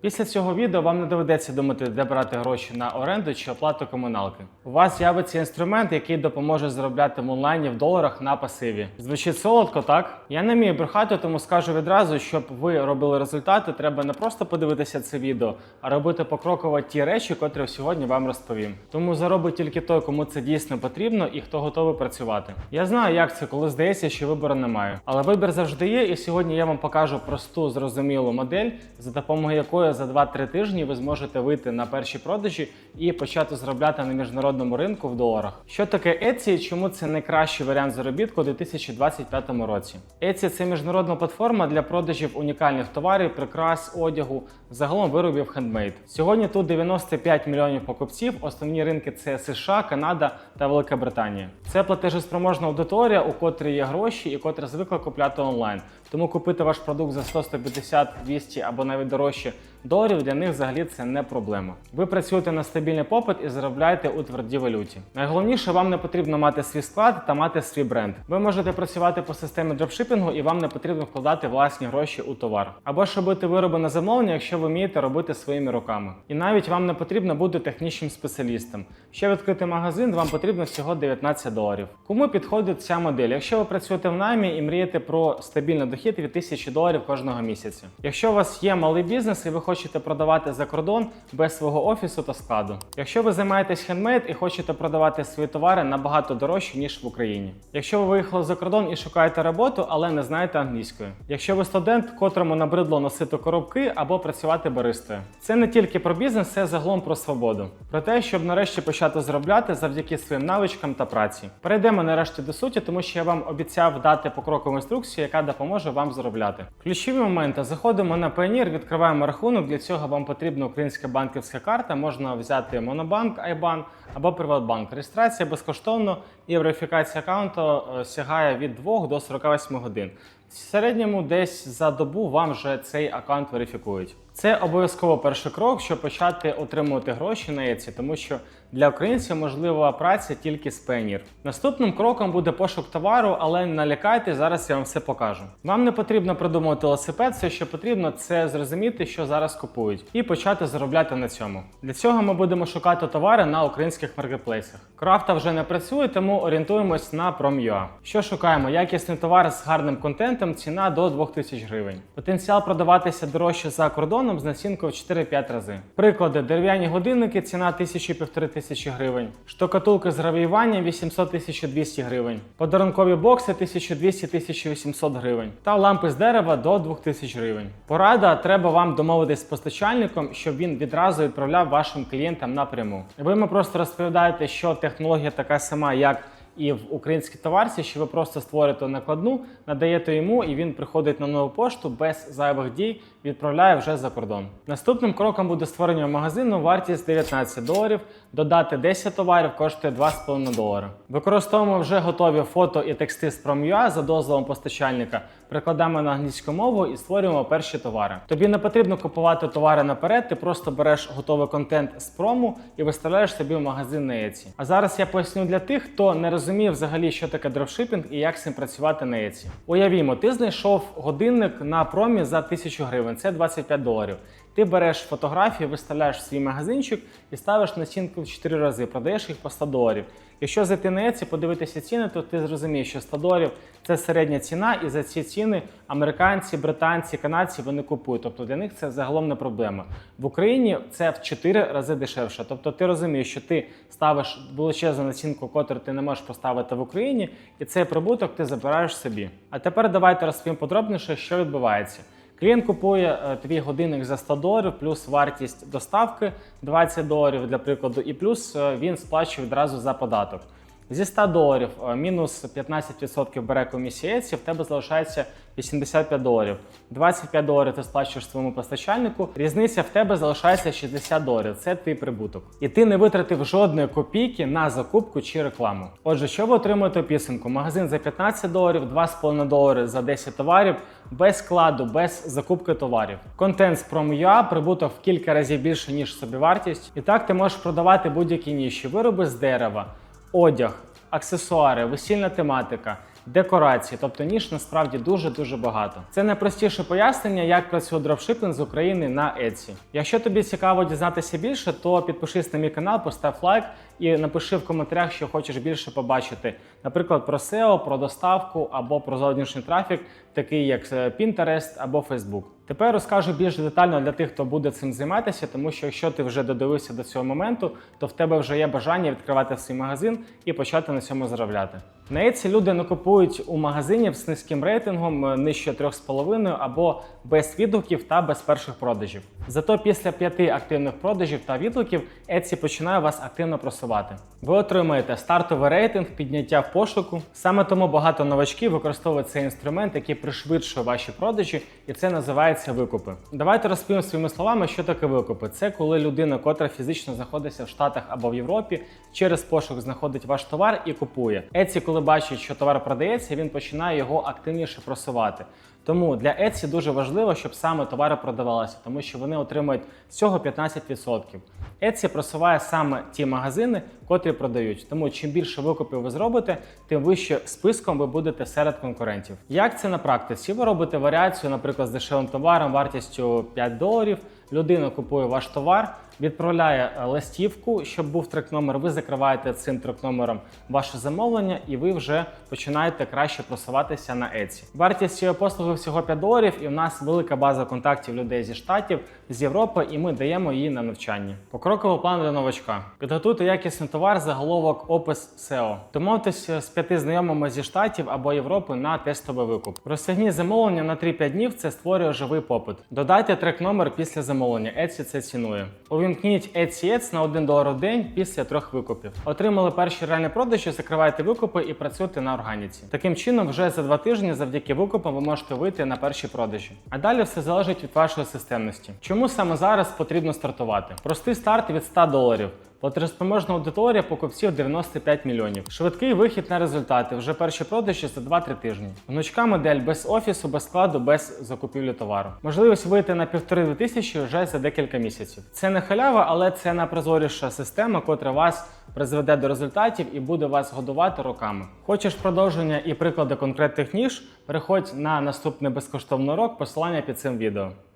Після цього відео вам не доведеться думати, де брати гроші на оренду чи оплату комуналки. У вас з'явиться інструмент, який допоможе заробляти в онлайні в доларах на пасиві. Звучить солодко, так? Я не вмію брехати, тому скажу відразу, щоб ви робили результати, треба не просто подивитися це відео, а робити покроково ті речі, котрі сьогодні вам розповім. Тому заробить тільки той, кому це дійсно потрібно і хто готовий працювати. Я знаю, як це, коли здається, що вибору немає. Але вибір завжди є, і сьогодні я вам покажу просту зрозумілу модель, за допомогою якої за 2-3 тижні ви зможете вийти на перші продажі і почати заробляти на міжнародному ринку в доларах. Що таке Etsy і чому це найкращий варіант заробітку у 2025 році? Etsy – це міжнародна платформа для продажів унікальних товарів, прикрас, одягу, загалом виробів хендмейд. Сьогодні тут 95 мільйонів покупців. Основні ринки це США, Канада та Велика Британія. Це платежеспроможна аудиторія, у котрій є гроші і котра звикла купляти онлайн. Тому купити ваш продукт за 100, 150, 200 або навіть дорожче доларів для них взагалі це не проблема. Ви працюєте на стабільний попит і заробляєте у твердій валюті. Найголовніше, вам не потрібно мати свій склад та мати свій бренд. Ви можете працювати по системі дропшипінгу і вам не потрібно вкладати власні гроші у товар. Або ж робити вироби на замовлення, якщо ви вмієте робити своїми руками. І навіть вам не потрібно бути технічним спеціалістом. Щоб відкрити магазин, вам потрібно всього 19 доларів. Кому підходить ця модель? Якщо ви працюєте в наймі і мрієте про стабільний дохід від 1000 доларів кожного місяця. Якщо у вас є малий бізнес і ви хочете продавати за кордон без свого офісу та складу. Якщо ви займаєтесь хендмейд і хочете продавати свої товари набагато дорожче, ніж в Україні. Якщо ви виїхали за кордон і шукаєте роботу, але не знаєте англійської. Якщо ви студент, котрому набридло носити коробки або працювати баристою. Це не тільки про бізнес, це загалом про свободу. Про те, щоб нарешті почати заробляти завдяки своїм навичкам та праці. Перейдемо нарешті до суті, тому що я вам обіцяв дати покрокову інструкцію, яка допоможе вам заробляти. Ключові моменти: заходимо на Payoneer, відкриваємо рахунок. Для цього вам потрібна українська банківська карта. Можна взяти Монобанк, Айбан або Приватбанк. Реєстрація безкоштовно і верифікація аккаунту е, сягає від 2 до 48 годин. В середньому десь за добу вам вже цей аккаунт верифікують. Це обов'язково перший крок, щоб почати отримувати гроші на Etsy, тому що для українців можлива праця тільки з Payoneer. Наступним кроком буде пошук товару, але не налякайте, зараз я вам все покажу. Вам не потрібно придумувати велосипед, все, що потрібно, це зрозуміти, що зараз купують, і почати заробляти на цьому. Для цього ми будемо шукати товари на українських маркетплейсах. Крафта вже не працює, тому орієнтуємось на Prom.ua. Що шукаємо? Якісний товар з гарним контентом, ціна до 2000 гривень. Потенціал продаватися дорожче за кордоном з націнкою в 4-5 рази. Приклади: дерев'яні годинники, ціна 1000-1500 тисячі гривень, штукатулки з гравіюванням 800-1200 гривень, подарункові бокси 1200-1800 гривень та лампи з дерева до 2000 гривень. Порада треба вам домовитись з постачальником, щоб він відразу відправляв вашим клієнтам напряму. Ви йому просто розповідаєте, що технологія така сама, як і в українській товарці, що ви просто створюєте накладну, надаєте йому, і він приходить на нову пошту без зайвих дій, відправляє вже за кордон. Наступним кроком буде створення магазину, вартість 19 доларів. Додати 10 товарів коштує 2,5 долари. Використовуємо вже готові фото і тексти з Prom.ua за дозволом постачальника, прикладаємо на англійську мову і створюємо перші товари. Тобі не потрібно купувати товари наперед, ти просто береш готовий контент з прому і виставляєш собі в магазин на Etsy. А зараз я поясню для тих, хто не розуміє взагалі, що таке дропшипінг і як з цим працювати на Etsy. Уявімо, ти знайшов годинник на промі за 1000 гривень, це 25 доларів. Ти береш фотографії, виставляєш в свій магазинчик і ставиш на стінку в 4 рази, продаєш їх по 100 доларів. Якщо зайти Etsy, подивитися ціни, то ти зрозумієш, що 100 доларів це середня ціна, і за ці ціни американці, британці, канадці вони купують. Тобто для них це загалом не проблема. В Україні це в 4 рази дешевше. Тобто ти розумієш, що ти ставиш величезну націнку, котру ти не можеш поставити в Україні, і цей прибуток ти забираєш собі. А тепер давайте розповім подробніше, що відбувається. Клієнт купує е, твій годинник за 100 доларів, плюс вартість доставки 20 доларів для прикладу, і плюс е, він сплачує відразу за податок. Зі 100 доларів е, мінус 15% бере комісія Etsy, в тебе залишається 85 доларів. 25 доларів ти сплачуєш своєму постачальнику. Різниця в тебе залишається 60 доларів. Це твій прибуток. І ти не витратив жодної копійки на закупку чи рекламу. Отже, що ви отримуєте у підсумку? Магазин за 15 доларів, 2,5 долари за 10 товарів, без складу, без закупки товарів. Контент з Prom.ua, прибуток в кілька разів більше, ніж собівартість. І так ти можеш продавати будь-які ніші, вироби з дерева, одяг, аксесуари, весільна тематика, декорації, тобто ніж насправді дуже дуже багато. Це найпростіше пояснення, як працює дропшипінг з України на Etsy. Якщо тобі цікаво дізнатися більше, то підпишись на мій канал, постав лайк і напиши в коментарях, що хочеш більше побачити, наприклад, про SEO, про доставку або про зовнішній трафік, такий як е, Pinterest або Facebook. Тепер розкажу більш детально для тих, хто буде цим займатися, тому що якщо ти вже додивився до цього моменту, то в тебе вже є бажання відкривати свій магазин і почати на цьому заробляти. На Etsy люди не купують у магазинів з низьким рейтингом е, нижче 3,5 або без відгуків та без перших продажів. Зато після п'яти активних продажів та відгуків Etsy починає вас активно просувати. Ви отримаєте стартовий рейтинг, підняття пошуку. Саме тому багато новачків використовують цей інструмент, який пришвидшує ваші продажі, і це називається викупи. Давайте розповім своїми словами, що таке викупи. Це коли людина, котра фізично знаходиться в Штатах або в Європі, через пошук знаходить ваш товар і купує. Еці, коли бачить, що товар продається, він починає його активніше просувати. Тому для Etsy дуже важливо, щоб саме товари продавалися, тому що вони отримують з цього 15%. Etsy просуває саме ті магазини, котрі продають. Тому чим більше викупів ви зробите, тим вище списком ви будете серед конкурентів. Як це на практиці? Ви робите варіацію, наприклад, з дешевим товаром вартістю 5 доларів. Людина купує ваш товар, відправляє е, листівку, щоб був трек-номер. Ви закриваєте цим трек-номером ваше замовлення, і ви вже починаєте краще просуватися на Etsy. Вартість цієї послуги всього 5 доларів, і в нас велика база контактів людей зі штатів, з Європи, і ми даємо її на навчання. Покроковий план для новачка. Підготуйте якісний товар, заголовок, опис SEO. Домовтесь з п'яти знайомими зі штатів або Європи на тестовий викуп. Розтягніть замовлення на 3-5 днів. Це створює живий попит. Додайте трек-номер після замовлення. Etsy це цінує. Увімкніть Etsy на 1 долар в день після трьох викупів. Отримали перші реальні продажі, закривайте викупи і працюйте на органіці. Таким чином, вже за два тижні, завдяки викупам, ви можете вийти на перші продажі. А далі все залежить від вашої системності. Чому саме зараз потрібно стартувати? Простий старт від 100 доларів. Платежеспроможна аудиторія покупців 95 мільйонів. Швидкий вихід на результати. Вже перші продажі за 2-3 тижні. Гнучка модель без офісу, без складу, без закупівлі товару. Можливість вийти на півтори тисячі вже за декілька місяців. Це не халява, але це найпрозоріша система, котра вас призведе до результатів і буде вас годувати роками. Хочеш продовження і приклади конкретних ніж? Переходь на наступний безкоштовний урок, посилання під цим відео.